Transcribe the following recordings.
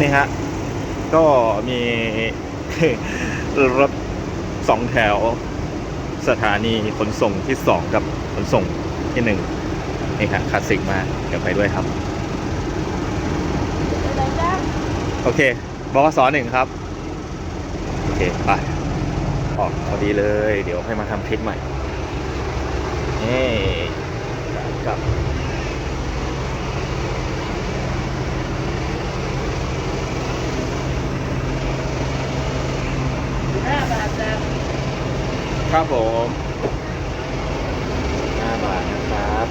นี่ฮะ ก็มีรถสองแถวสถานีขนส่งที่สองกับขนส่งที่หนึ่งนี่ฮะคลาสสิกมากเดี๋ยวไปด้วยครับ โอเคบกสหนึ่งครับ โอเค ไปออกพอดีเลย เดี๋ยวให้มาทำคลิปใหม่นี่กลับ ห้าบาทจ้ะ ครับผมห้าบาทนะครับ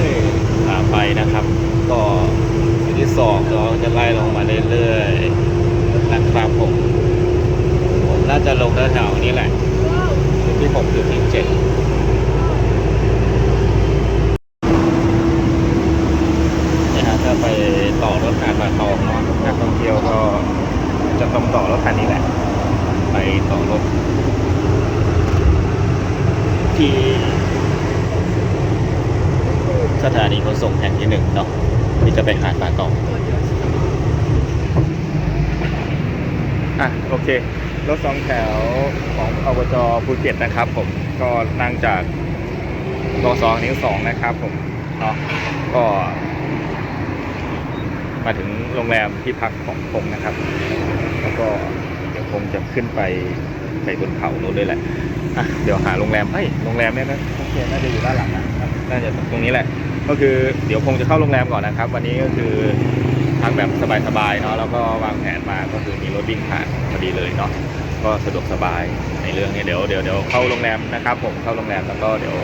นี่ขาไปนะครับ ก็จุดที่ สองจะไล่ลงมาเรื่อยๆนะครับผมผมน่าจะลงแถวๆนี้แหละจุดที่หกจุดที่เจ็ดนี่ฮะถ้าไปต่อรถการมาทองเนาะนักท่องเที่ยวก็จะต้องต่อรถคันนี้แหละ ไปต่อรถที่สถานีขนส่งแห่งที่หนึ่งเนาะ ที่จะไปหาดป่าตองอะโอเค รถสองแถวของอบจภูเก็ตนะครับ ผมก็นั่งจากรสองนิ้วสองนะครับ ผมเนาะก็ มาถึงโรงแรมที่พักของผมนะครับ แล้วก็เดี๋ยวคงจะขึ้นไปไปบนเขาโน้นด้วยแหละอะเดี๋ยวหาโรงแรมเฮ้ยโรงแรมเนี่ยนะโอเคน่าจะอยู่ด้านหลังนะน่าจะตรงนี้แหละ ก็คือเดี๋ยวคงจะเข้าโรงแรมก่อนนะครับ วันนี้ก็คือพักแบบสบายๆเนาะแล้วก็วางแผนมาก็คือมีรถวิ่งผ่านพอดีเลยเนาะก็สะดวกสบายในเรื่องนี้เดี๋ยวเดี๋ยวเดี๋ยวเข้าโรงแรมนะครับ ผมเข้าโรงแรมแล้วก็เดี๋ยว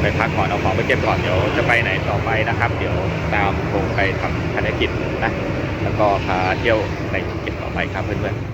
ไปพักก่อนเอาของไปเก็บก่อนเดี๋ยวจะไปไหนต่อไปนะครับ เดี๋ยวตามคงไปทำภารกิจนะแล้วก็พาเที่ยวในภูเก็ตต่อไปครับเพื่อนๆ